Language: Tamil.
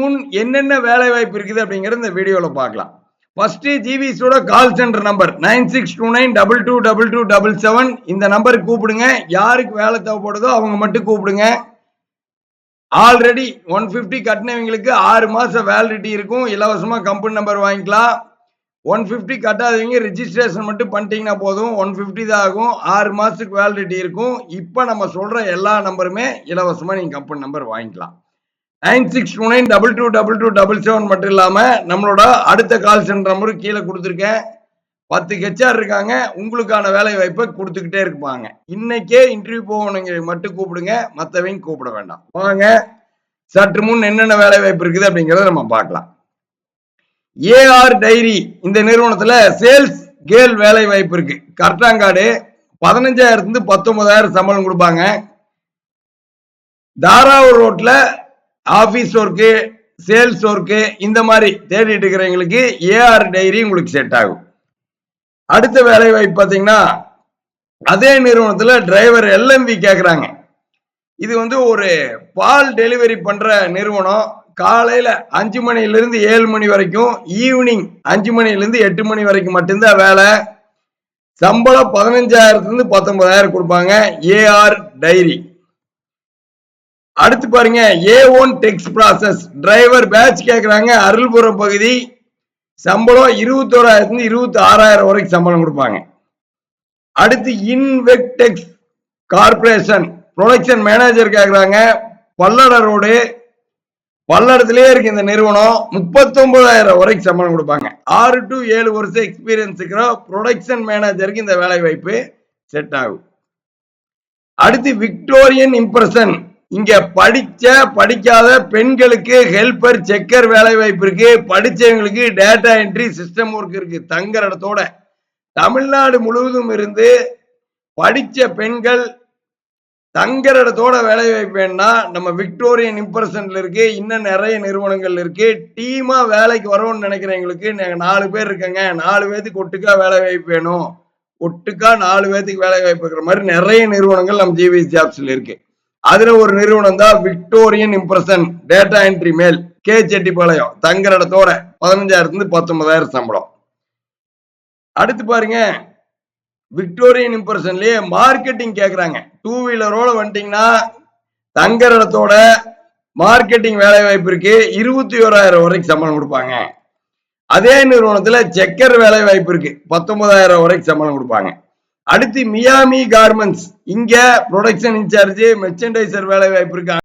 முன் என்னென்ன வேலை வாய்ப்பு இருக்குது அப்படிங்கிறத இந்த வீடியோவில் பார்க்கலாம். First ஜிவிஸோட call centre number nine six two nine double two double two double seven இந்த நம்பருக்கு கூப்பிடுங்க. யாருக்கு வேலை தேவைப்படுதோ அவங்க மட்டும் கூப்பிடுங்க. ஆல்ரெடி ஒன் ஃபிஃப்டி கட்டினவங்களுக்கு ஆறு மாதம் வேலிடிட்டி இருக்கும். இலவசமாக கம்பெனி நம்பர் வாங்கிக்கலாம். ஒன் ஃபிஃப்டி கட்டாதவங்க ரிஜிஸ்ட்ரேஷன் மட்டும் பண்ணிட்டீங்கன்னா போதும். ஒன் ஃபிஃப்டி தான் ஆகும். ஆறு மாதத்துக்கு வேலிடிட்டி இருக்கும். இப்போ நம்ம சொல்கிற எல்லா நம்பருமே இலவசமாக நீங்கள் கம்பெனி நம்பர் வாங்கிக்கலாம். Nine six two nine double two double two double seven மட்டும் இல்லாமல் நம்மளோட அடுத்த கால் சென்ற முறை கீழே கொடுத்துருக்கேன். பத்து ஹெச்ஆர் இருக்காங்க உங்களுக்கான வேலை வாய்ப்பை கொடுத்துக்கிட்டே இருப்பாங்க. இன்னைக்கே இன்டர்வியூ போகணுங்க மட்டும் கூப்பிடுங்க மற்றவங்க கூப்பிட வேண்டாம். வாங்க சற்று முன் என்னென்ன வேலை வாய்ப்பு இருக்குது அப்படிங்கிறத நம்ம பார்க்கலாம். ஏஆர் டைரி இந்த நிறுவனத்துல சேல்ஸ் கேல் வேலை வாய்ப்பு இருக்கு. கர்டாங்காடு பதினஞ்சாயிரத்துலேருந்து பத்தொன்பதாயிரம் சம்பளம் கொடுப்பாங்க. தாராவூர் ரோட்ல ஆபீஸ் ஒர்க்கு சேல்ஸ் ஒர்க்கு இந்த மாதிரி தேடிட்டு இருக்கிறவங்களுக்கு ஏஆர் டைரி உங்களுக்கு செட் ஆகும். அடுத்த வேலை வாய்ப்பு பார்த்தீங்கன்னா அதே நிறுவனத்தில் டிரைவர் எல்எம்பி கேட்குறாங்க இது வந்து ஒரு பால் டெலிவரி பண்ணுற நிறுவனம். காலையில் அஞ்சு மணிலேருந்து ஏழு மணி வரைக்கும் ஈவினிங் அஞ்சு மணிலேருந்து எட்டு மணி வரைக்கும் மட்டும்தான் வேலை. சம்பளம் பதினஞ்சாயிரத்துலேருந்து பத்தொன்பதாயிரம் கொடுப்பாங்க ஏஆர் டைரி. அடுத்து பாருங்க A one Tex process driver batch கேட்குறாங்க அருள்புரம் பகுதி. சம்பளம் இருபத்தோராயிரத்துலேருந்து இருபத்தி ஆறாயிரம் வரைக்கும் சம்பளம் கொடுப்பாங்க. அடுத்து இன்வெக்டெக்ஸ் கார்பரேஷன் ப்ரொடக்ஷன் மேனேஜர் கேட்குறாங்க பல்லட ரோடு. பல்லடத்திலே இருக்கு இந்த நிறுவனம். முப்பத்தொன்பதாயிரம் வரைக்கும் சம்பளம் கொடுப்பாங்க. ஆறு டு ஏழு வருஷம் எக்ஸ்பீரியன்ஸ் இருக்கிற ப்ரொடக்ஷன் மேனேஜருக்கு இந்த வேலை வாய்ப்பு செட் ஆகும். அடுத்து விக்டோரியன் இம்ப்ரெஷன் இங்க படிச்ச படிக்காத பெண்களுக்கு ஹெல்பர் செக்கர் வேலை வாய்ப்பு இருக்கு படிச்சவங்களுக்கு டேட்டா என்ட்ரி சிஸ்டம் ஒர்க் இருக்கு தங்குற இடத்தோட. தமிழ்நாடு முழுவதும் இருந்து படிச்ச பெண்கள் தங்குற இடத்தோட வேலை வாய்ப்பு வேணும்னா நம்ம விக்டோரியன் இம்ப்ரெஷன்ல இருக்கு இன்னும் நிறைய நிறுவனங்கள் இருக்கு. டீமா வேலைக்கு வரோம்னு நினைக்கிறவங்களுக்கு நாங்கள் நாலு பேர் இருக்கங்க நாலு பேத்துக்கு ஒட்டுக்கா வேலை வாய்ப்பு வேணும். ஒட்டுக்கா நாலு பேத்துக்கு வேலை வாய்ப்பு இருக்கிற மாதிரி நிறைய நிறுவனங்கள் நம்ம ஜிவிஎஸ் ஜாப்ஸ்ல இருக்கு. அதுல ஒரு நிறுவனம் தான் Victorian impression data entry male K Chettipalayam தங்குற இடத்தோட பதினஞ்சாயிரத்துல இருந்து பத்தொன்பதாயிரம் சம்பளம். அடுத்து பாருங்க. விக்டோரியன் இம்ப்ரெஷன்லயே மார்க்கெட்டிங் கேக்குறாங்க. டூ வீலரோட வந்துட்டீங்கன்னா தங்குற இடத்தோட மார்க்கெட்டிங் வேலை வாய்ப்பு இருக்கு. இருபத்தி ஓராயிரம் வரைக்கும் சம்பளம் கொடுப்பாங்க. அதே நிறுவனத்துல செக்கர் வேலை வாய்ப்பு இருக்கு. பத்தொன்பதாயிரம் வரைக்கும் சம்பளம் கொடுப்பாங்க. அடுத்து மியாமி கார்மெண்ட்ஸ் இங்க ப்ரொடக்ஷன் இன்சார்ஜ் மெர்ச்சன்டைசர் வேலை வாய்ப்பு இருக்கு.